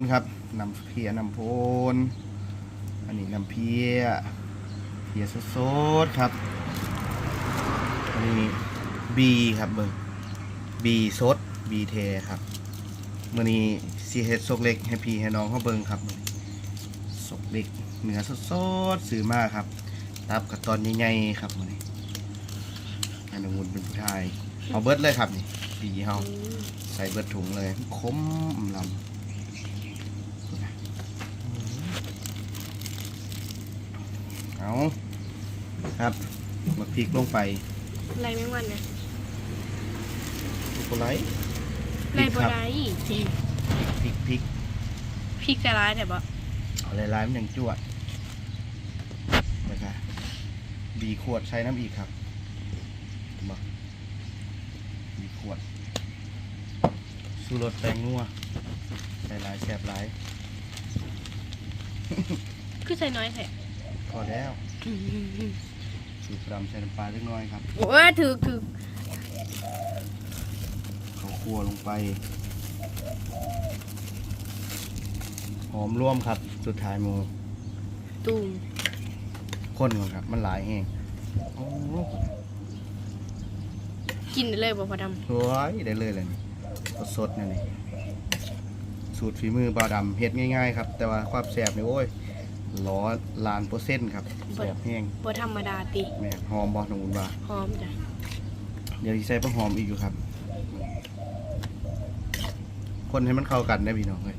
ครับน้ำเพียน้ำโพนอันนี้น้ำเพียเพียสดๆครับอันนี้บีครับเบิ่งบีสดบีเทครับมื่อนี้ซีเฮ็ดซกเล็กให้พี่ให้น้องเขาเบิ่งครับมื้อนี้ซกเล็กเนื้อสดๆซื้อมากครับตับกับตอนใหญ่ๆครับมื่อนี้อันนี้วุนเป็นผู้ชายเอาเบิร์ดเลยครับนี่บีเฮาใส่เบิร์ดถุงเลยคมลำ เอาครับมาพริกลงไปไรไม่วันนะโคไลท์ไรบ่ได้จริงพริกพริกพริกจะร้ายแต่บ่เอาลายๆมันยังจวดนะครับบีขวดใช้น้ำอีกครับมาบีขวดสูรสแป้งนัวใส่หลายแสบหลาย คือใส่น้อยแท้ พอแล้วสูตรดำใส่น้ำปลาเล็กน้อยครับโอ้ยถือถือข้าวคั่วลงไป หอมร่วมครับ สุดท้ายหมูตูมข้นก่อนครับ มันหลายแห้งโอ้โหกินได้เลยบ่พอดสวยได้เลยเลยนี่สดๆนี่นี่สูตรฝีมือบาวดำเฮ็ดง่ายๆครับ แต่ว่าความแสบนี่โอ้ย ร้อยล้านเปอร์เซ็นต์ครับแสบแห้งำบ่ธรรมดาติแม่หอมบอหนูบาหอมจ้ะเดี๋ยวสิใส่ผักหอมอีกอยู่ครับ คนให้มันเข้ากันได้พี่น้องเลย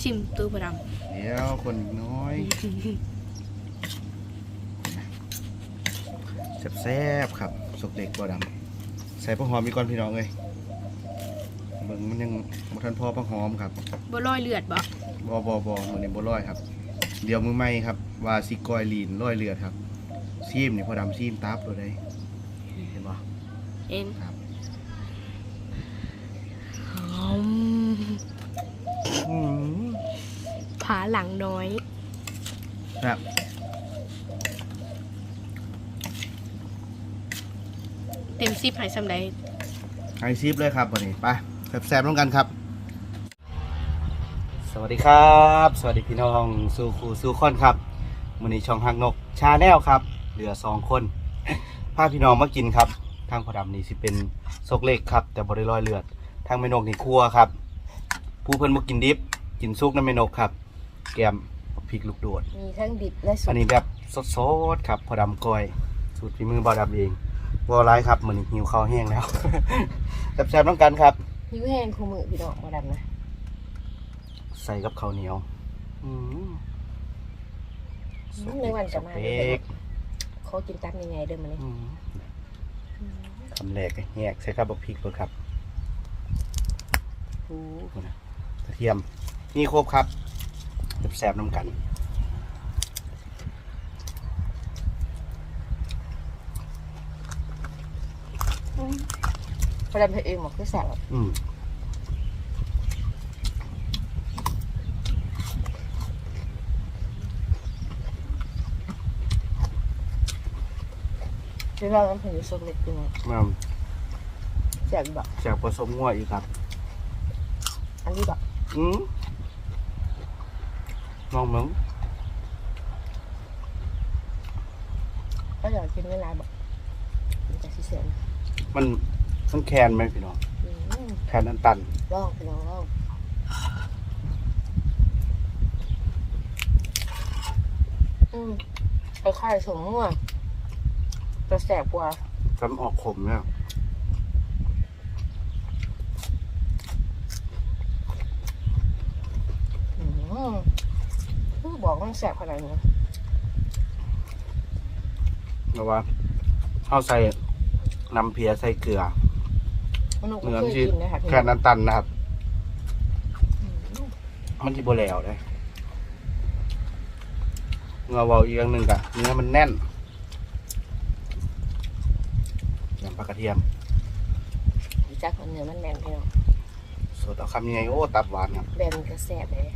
ชิมตู้พอดเดี๋ยวคนอีกน้อยแซ่บๆครับสุกเด็กบัวดำใส่ผักหอมอีกก่อนพี่น้องเลยเบิ่งมันยังบ่ทันพอผักหอมครับำบ่ลอยเลือดบ่บอบอบอมือนี้บ่ร้อยครับ เดี๋ยวมือใหม่ครับ ว่าสิกอยลีนร้อยเลือดครับซีมนี่พอดำซีมตับตัวได้เห็นบ่เอ็นครับหอมอืมผาหลังน้อย ครับเต็มซิปให้ซำใดไอซีฟเลยครับวันนี้ไปแซ่บๆร่วมกันครับส วัสดีครับ สวัสดีพี่น้องสู่ครูสู่คอนครับมือนี้ช่องฮักนกชาแนลครับ เหลือสองคนพาพี่น้องมากินครับ ทางพอดำนี่สิเป็นซกเล็กครับ แต่บริลอยเลือด ทางเมนกนี่ครัวครับ ผู้เพิ่นมากินดิบ กินซุกน้ำเมนกครับ แกมพริกลูกโดด มีทั้งดิบและสุอักนนี้แบบสดๆครับพอดำก้อย สูตรฝีมือบาวดำเองวอลไลครับมือนี้หิวข้าวแห้งแล้วแซ่บๆต้องกันครับนิ้วแห้งคู่มือพี่น้องมาดำนะ ใส่กับข้าวเหนียวอืมอืมในวันจะมาสเด้เต็อกเขากินตับยังไงเด้อมันนี่อืมคำแรกก็แยกใส่ข้าวบกพริกเลยครับอู้หูนะกระเทียม นี่ครบครับแซ่บๆน้ำกันมาดำเธอเองบอกคือแสบอืม ที่เราน้ำผึ้งสุกเล็กพี่น้องมาแสบแบบแซ่บผสมงัวอีกครับ อันนี้แบบอืมลองมึงก็อยากกินเวลาแบบมันจะสิเสียนมันมันแคนไหมพี่น้องอืมแคนอันตันลองพี่น้องลองอืมคล้ายๆสมมั่ว จะแสบกว่าซ้ำออกขมเนี่ยอืมคือบอกว่ามันแสบขนาดนี้เพราะว่าเข้าใส่น้ำเพียใส่เกลือมันก็เนื้อเคมันยสิกินนะคะพี่แค่น้องนั้นตันนะครับ อืมมันที่โบแล้วเลยเงาเบาอีกอย่างหนึ่งกะเนื้อมันแน่น น้ำปลากระเทียมรู้จักคนเนื้อมันแบนพี่น้อสดเอาคำยังไงโอ้ตับหวานครับแบนกระแซ่บเลย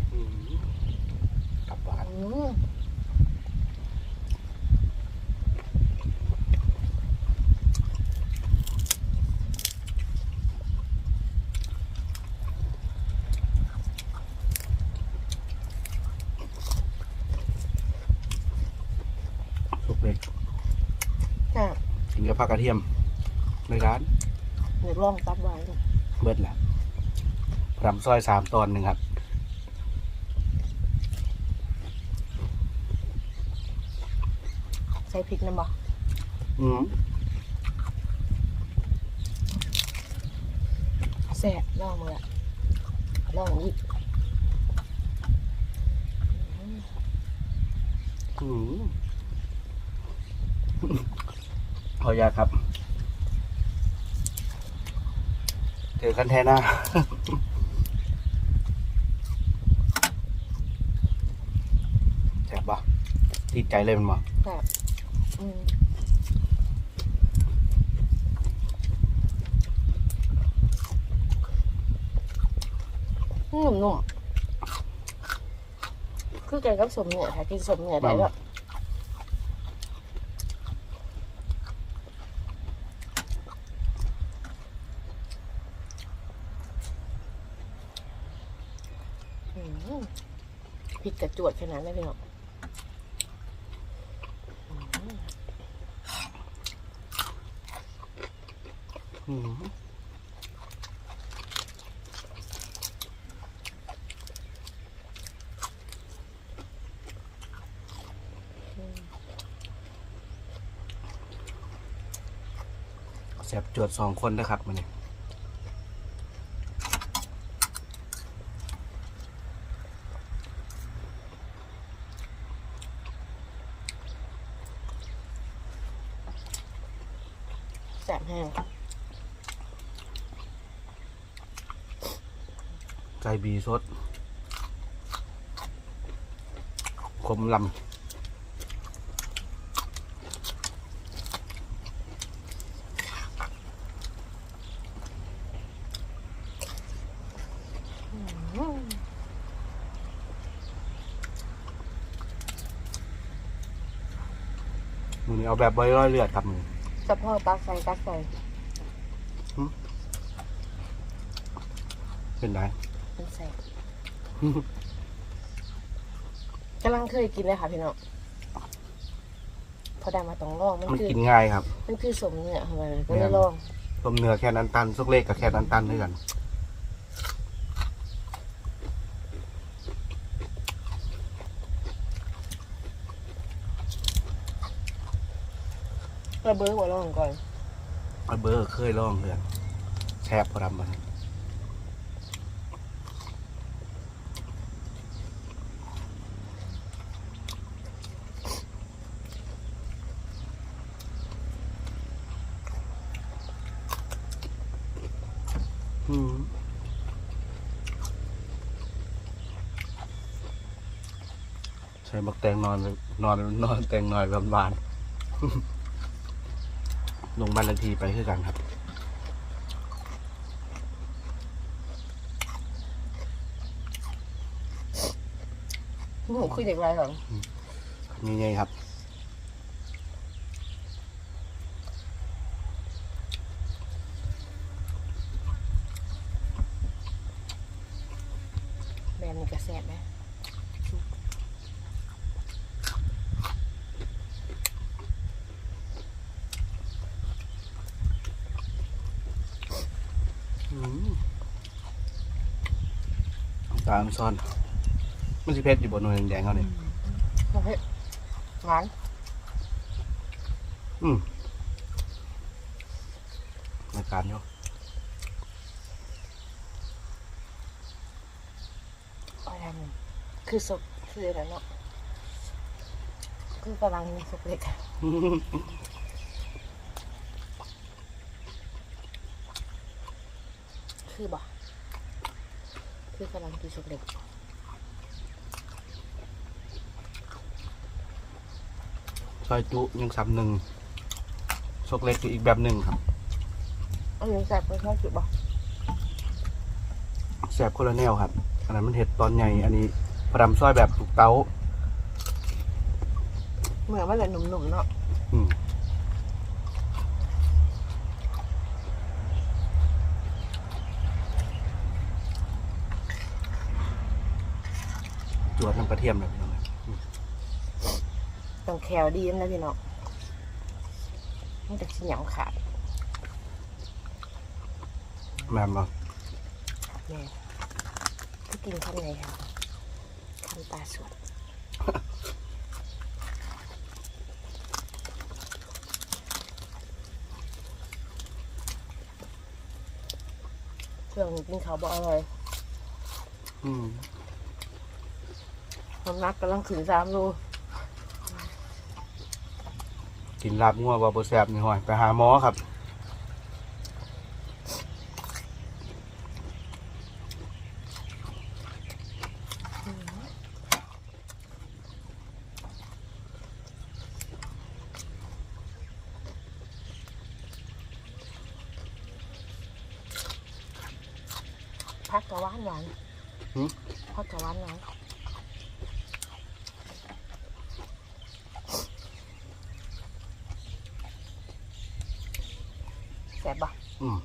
ตับหวาน อืมสุกเลยครับกินกับผักกระเทียม ในร้านเดี๋ยวลองตับไว้เบิดแหละรำซอยสามตอนหนึ่งครับใส่พริกน้ำบ่อืมแซ่บลองมือละลองอีกอืมพอยาครับเจ อกันแทนน้าแซ่บปะติดใจเลยมันบ่แซ่บอืมนุ่มนุ่มๆคือแกันกับสมเหนือค่ะกินสมเหนือได้แล้วอืมพริ กระจวดขนาดนั้นเลยเนาะอืมแซบจวดสองคนนะครับมันนี่แซ่บแห้ง ไก่บีสดคมลำมือนี้เอาแบบใบร้อยเลือดครับมือสะโพกตักใส่ตักใส่เป็นไร เป็นแซ่บกำลังเคยกินเลยค่ะพี่น้องพอได้มาต้องลองมันมันคือกินง่ายครับ มันคือสมเนื้อของมันก็เลยลองต้มเนื้อแค่นั้นตันซุกเล็กกับแค่นั้นตันด้วยกันระเบิดหัวลองก่อน เอาเบอร์เคยลองเพื่อนแซ่บพอดำมันอืม ใช้บักแตงนอนนอนนอนแตงนอนบานๆลงบันเลขทีไปคือกันครับหนูคุยเด็กไรก่อนนี่ไงครับแบบนี้ก็แซ่บไหม ตามซ่อน มันสิเพชรอยู่บนหน่วยแดงๆเขาเนี่ยโอเคหวานอืมในการโยอะไรมันคือสุกคืออะไรเนาะคือกำลังสุกเล็กอะคือบ่ คือกำลังกินสุกเล็กซอยจุยังซ้ำหนึ่งซกเล็กอยู่อีกแบบหนึ่งครับอันนี้แซ่บไม่ชอบจุดบ่แสบคนละแนวครับ อันนั้นมันเห็ดตอนใหญ่ อันนี้พอดำซอยแบบถูกเต้า เหมือนมันเลยหนุ่มๆเนาะ อืม จวดน้ำกระเทียมเลยพี่น้องต้องแคลดีนะพี่น้องแมันจะชิ้นหยำขาดแม่นบ่แม่ที่กินข้างในค่ะทำตาสวดเครื่องกินข้าวบ่อร่อย อืม น้ำหนักกำลังขึ้นสามโลกินลาบงัวบ่บ่แซ่บนี่ห้อยไปหาหมอครับ พักกะหวานหวานหืม พักกะหวานหวาน แซ่บปะอืม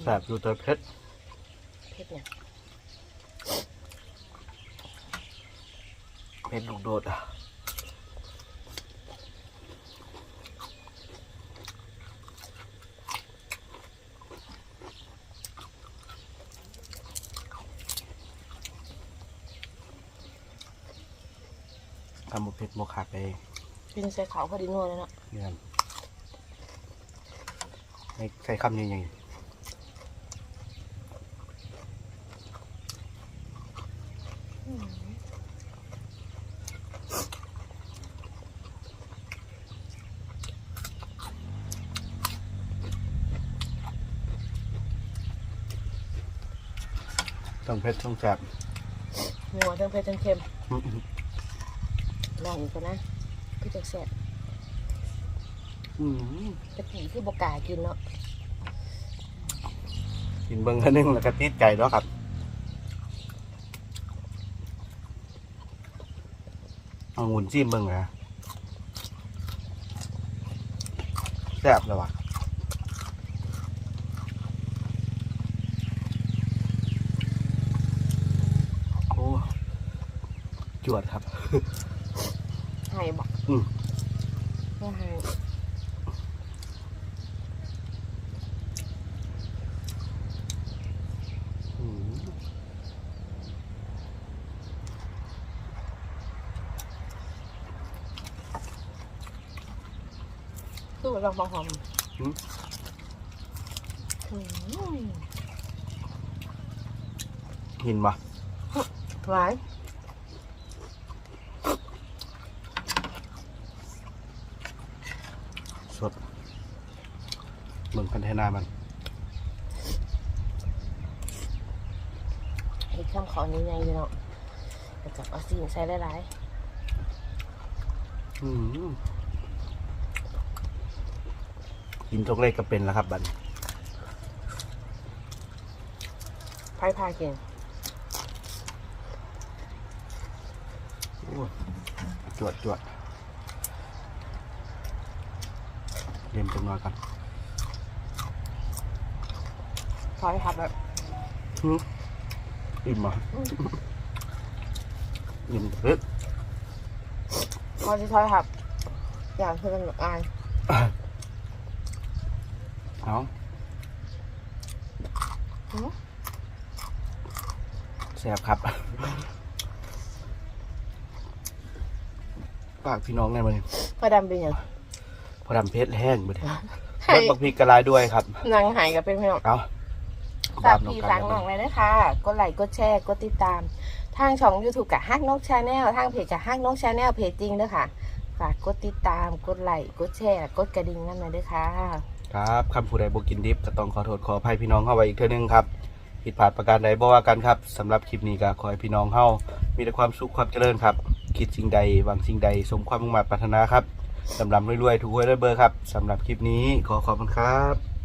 แซ่บอยู่แต่เผ็ดเผ็ดเนี่ยเผ็ดลูกโดดอะำบุเผ็ดโมขาดไปกินใส่ขาวพอดีนัวเลยเนาะเนี่ยให้ใช้คำยังไงต้องเผ็ดต้องแซ่บนัวทั้งเผ็ดทั้งเค็มลองอี กก่อนนะพี่จะแซ่บอืมตะกี้คือบกล้ากินเนาะกินเบิ้งแค่นึงแล้วก็ติดใจแล้วครับเอางุ่นจิ้มเบิ้งนะแซ่บเลยว่ะโอ้จวดครับ ให้บอกอืมไม่ให้อืมสู้ลองบางหอมอืมอืมหินปะหวาน สด เบิ่งพันเทนามันอีกข้างขอนี้ไงเนาะแล้วกับเอาซีนใส่หลายอืมกินจกเล็กก็เป็นแล้วครับบัดนี้ๆพายพากินโอ้จวดจวดเรียมจังหน่อยกัน พอยครับแบบอืมอิ่มอะอิ่มเฮ้ยพอจะทอยครับ อย่างคือกันอ่านเอาแซ่บครับฝากพี่น้องได้ไหมพอดำเป็นอย่างพอดำเพชรแห้งไปเลยให้รสบักพริกกระลายด้วยครับนางหายกับเป็นพี่น้องเอา ฝากพี่ฟังหนังเลยนะคะกดไลค์กดแชร์กดติดตาม ทางช่อง YouTube กับฮักนกชาแนลทางเพจกับฮักนกชาแนลเพจจริงเด้อค่ะ ฝากกดติดตามกดไลค์กดแชร์กดกระดิ่งนั่นเลยด้วยค่ะ ครับคำผู้ใดบกินดิบก็ต้องขอโทษขออภัยพี่น้องเข้าไว้อีกเท่านึงครับผิดพลาดประการใดบ่ว่ากันครับสำหรับคลิปนี้ก็ขอให้พี่น้องเฮามีแต่ความสุขความเจริญครับ คิดสิ่งใดหวังสิ่งใดสมความมุ่งมั่นปรารถนาครับลำลำรวยๆถูกหวยด้วยเบอร์ครับสำหรับคลิปนี้ขอขอบคุณครับ